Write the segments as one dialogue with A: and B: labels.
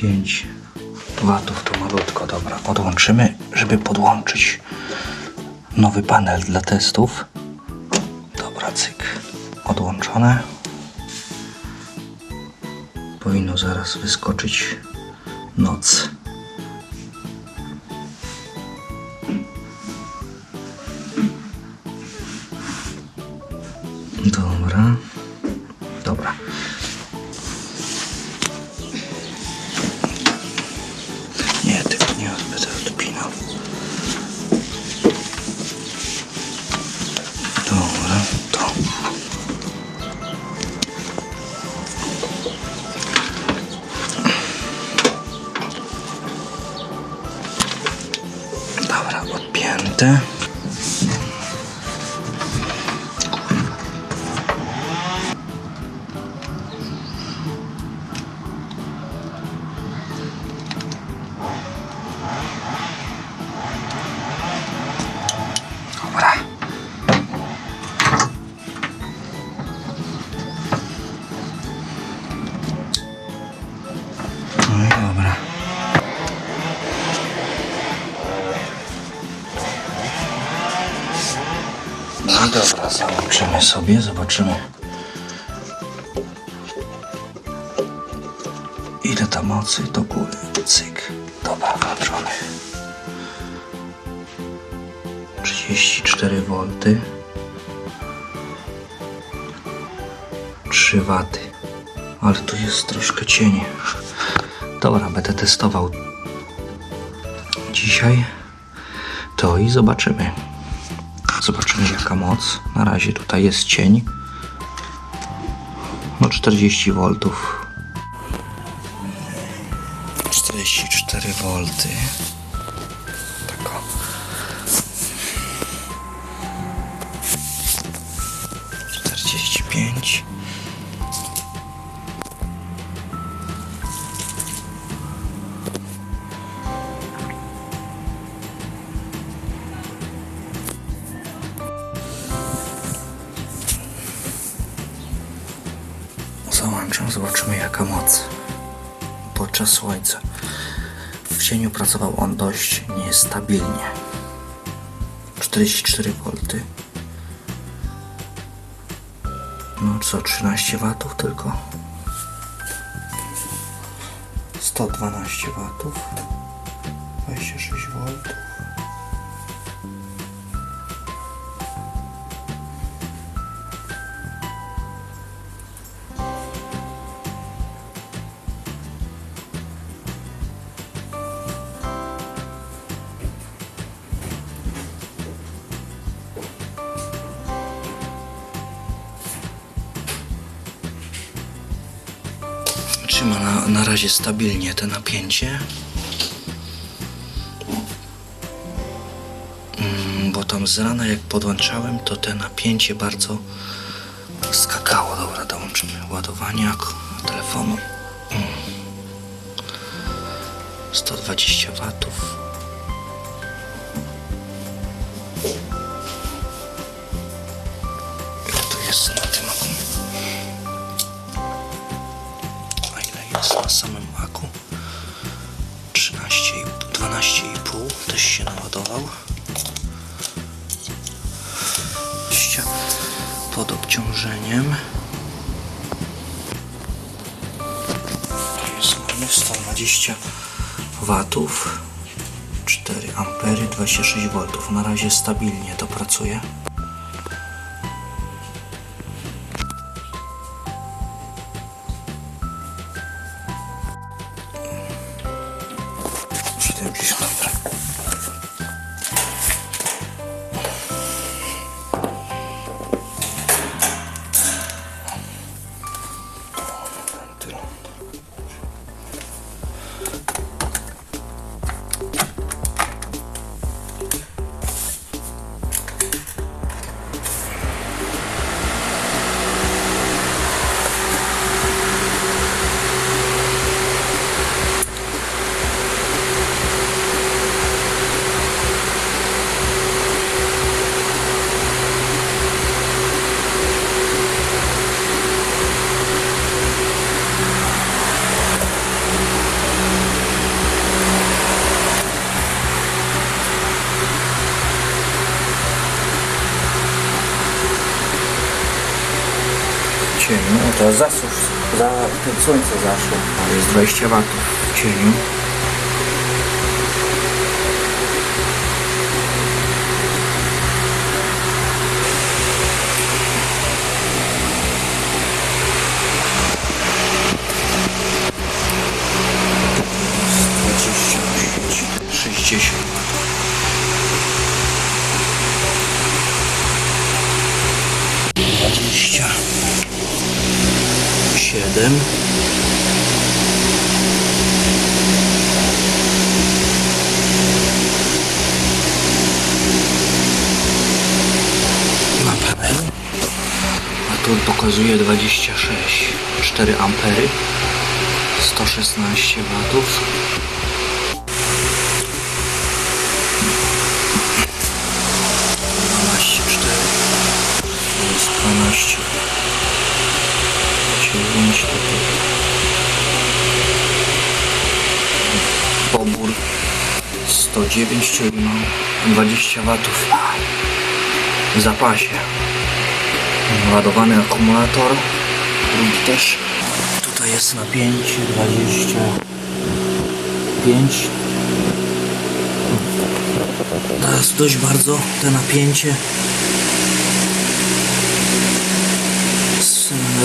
A: 5 watów to malutko, dobra. Podłączymy, żeby podłączyć nowy panel dla testów. Dobra, cyk. Odłączone. Powinno zaraz wyskoczyć noc. Dobra. after. Sobie, zobaczymy. Ile ta mocy do góry? Cyk. Dobra, włączony. 34 V 3 W ale tu jest troszkę cieni dobra, będę testował dzisiaj to i zobaczymy zobaczymy jaka moc. Na razie tutaj jest cień. No 40 V 44 V słońca. W cieniu pracował on dość niestabilnie. 44 V. No co, 13 watów tylko? 112 watów. Na, razie stabilnie te napięcie. Mm, Bo tam z rana jak podłączałem, to te napięcie bardzo skakało. Dobra, dołączymy ładowanie jak telefonu. Mm. 120 watów. Samym aku? 13, 12,5 też się naładował. 20 pod obciążeniem. Jest mamy 120 watów. 4 ampery, 26 voltów. Na razie stabilnie to pracuje. Siedemdziesiąt, dobra. Tyle. Cieniu. No teraz zasób, za słońce zaszło. Jest 20 watów w cieniu. Na panelu. A tu pokazuje 26. 4 ampery. 116 watów. 109, czyli mam 20 watów w zapasie. Ładowany akumulator, drugi też. Tutaj jest napięcie 25. Teraz dość bardzo te napięcie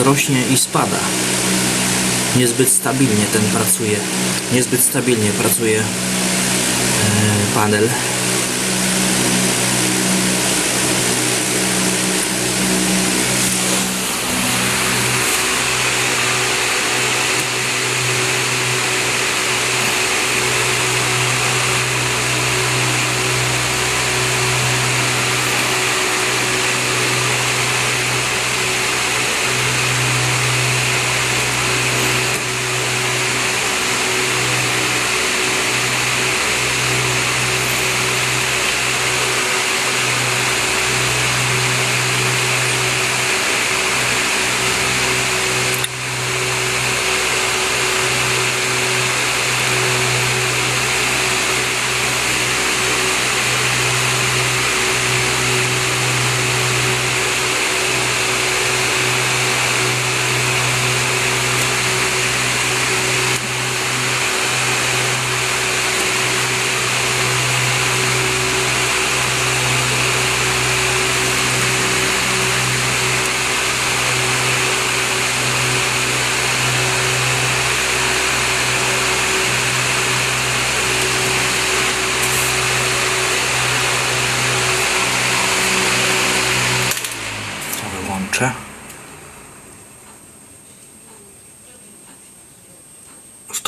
A: rośnie i spada. Niezbyt stabilnie ten pracuje. Niezbyt stabilnie pracuje panel.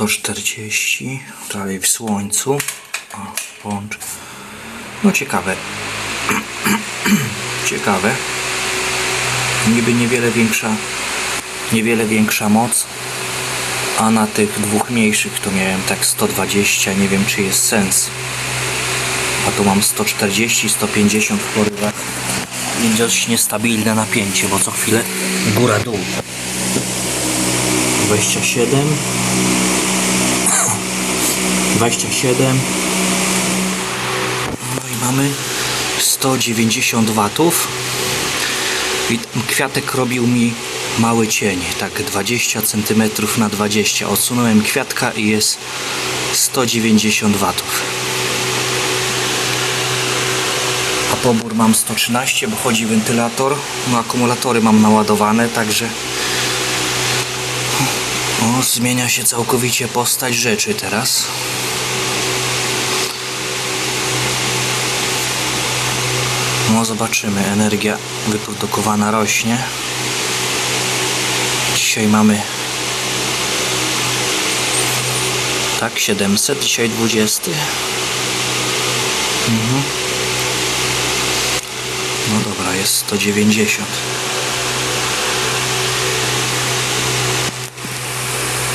A: 140, prawie w słońcu. O, pącz. No ciekawe. ciekawe. Niby niewiele większa, niewiele większa moc, a na tych dwóch mniejszych to miałem tak 120, nie wiem czy jest sens. A tu mam 140, 150 w porywach. Więc dość niestabilne napięcie, bo co chwilę góra-dół. 27 27 No i mamy 190 watów i kwiatek robił mi mały cień, tak 20 cm na 20 odsunąłem kwiatka i jest 190 watów a pobór mam 113, bo chodzi wentylator. No akumulatory mam naładowane, także o, zmienia się całkowicie postać rzeczy teraz. Zobaczymy, energia wyprodukowana rośnie. Dzisiaj mamy tak 700, dzisiaj 20. Mhm. No dobra, jest 190.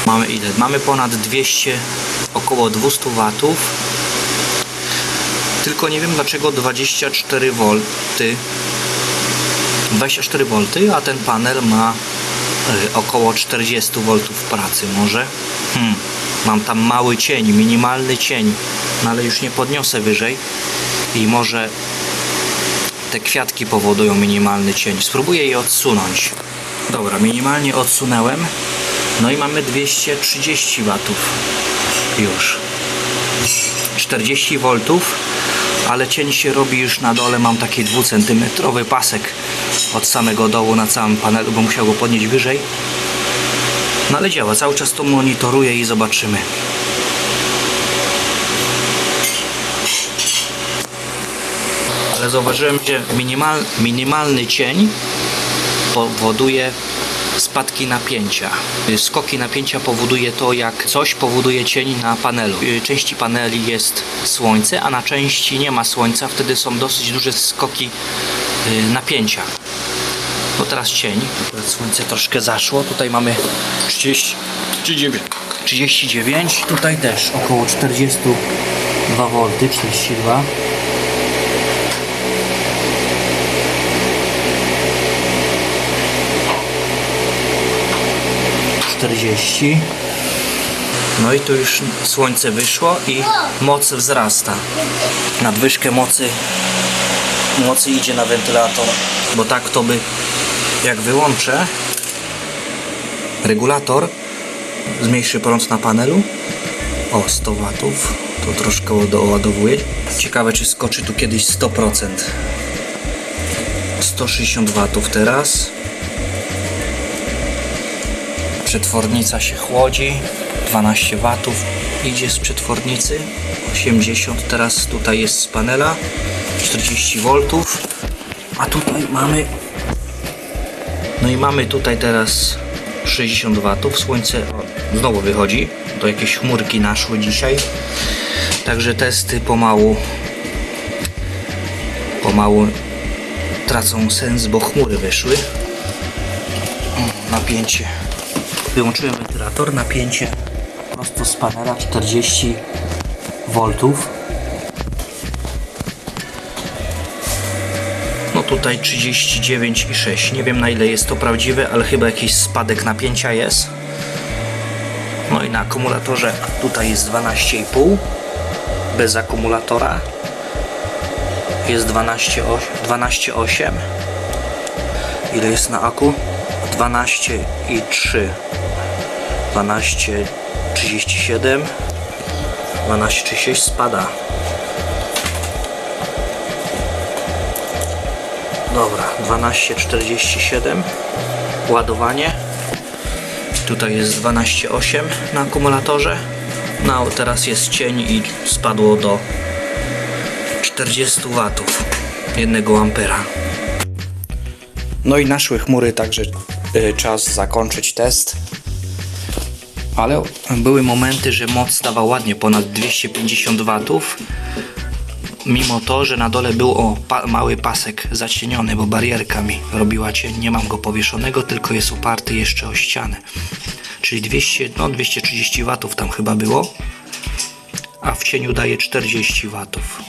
A: Mamy ile? Mamy ponad 200, około 200 watów. Tylko nie wiem dlaczego 24 V. 24 V, a ten panel ma y, około 40 V pracy może. Hmm. Mam tam mały cień, minimalny cień, no ale już nie podniosę wyżej i może te kwiatki powodują minimalny cień. Spróbuję je odsunąć. Dobra, minimalnie odsunęłem. No i mamy 230 watów już. 40 V, ale cień się robi już na dole. Mam taki 2 cm pasek od samego dołu na całym panelu, bo musiał go podnieść wyżej. No ale działa, cały czas to monitoruję i zobaczymy. Ale zauważyłem, że minimal, minimalny cień powoduje spadki napięcia. Y, Skoki napięcia powoduje to, jak coś powoduje cień na panelu. Y, Części paneli jest słońce, a na części nie ma słońca, wtedy są dosyć duże skoki y, napięcia. No teraz cień, słońce troszkę zaszło, tutaj mamy 30, 39, 39, tutaj też około 42 V, 42. czterdzieści. No i tu już słońce wyszło i moc wzrasta. Nadwyżkę mocy mocy idzie na wentylator, bo tak to by jak wyłączę regulator zmniejszy prąd na panelu o 100 watów to troszkę doładowuje ciekawe czy skoczy tu kiedyś 100% 160 watów teraz przetwornica się chłodzi 12 watów idzie z przetwornicy 80 teraz tutaj jest z panela 40 V a tutaj mamy no i mamy tutaj teraz 60 watów słońce znowu wychodzi to jakieś chmurki naszły dzisiaj także testy pomału pomału tracą sens bo chmury wyszły. O, napięcie wyłączyłem wentylator napięcie prosto z panela 40 V No tutaj 39,6. Nie wiem na ile jest to prawdziwe, ale chyba jakiś spadek napięcia jest. No i na akumulatorze tutaj jest 12,5 bez akumulatora. Jest 12,8. 12,8. Ile jest na aku? 12,3. 12,37. 12,36 spada. Dobra, 12,47 ładowanie. Tutaj jest 12,8 na akumulatorze. No, teraz jest cień i spadło do 40 watów 1 ampera. No i naszły chmury, także czas zakończyć test. Ale były momenty, że moc dawała ładnie ponad 250 watów mimo to, że na dole był o, pa, mały pasek zacieniony, bo barierka mi robiła cień. Nie mam go powieszonego, tylko jest oparty jeszcze o ścianę. Czyli 200, no 230 watów tam chyba było, a w cieniu daje 40 watów.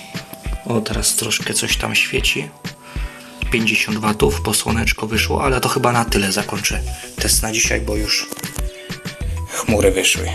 A: O, teraz troszkę coś tam świeci. 50 watów po słoneczko wyszło, ale to chyba na tyle zakończę test na dzisiaj, bo już chmury wyszły.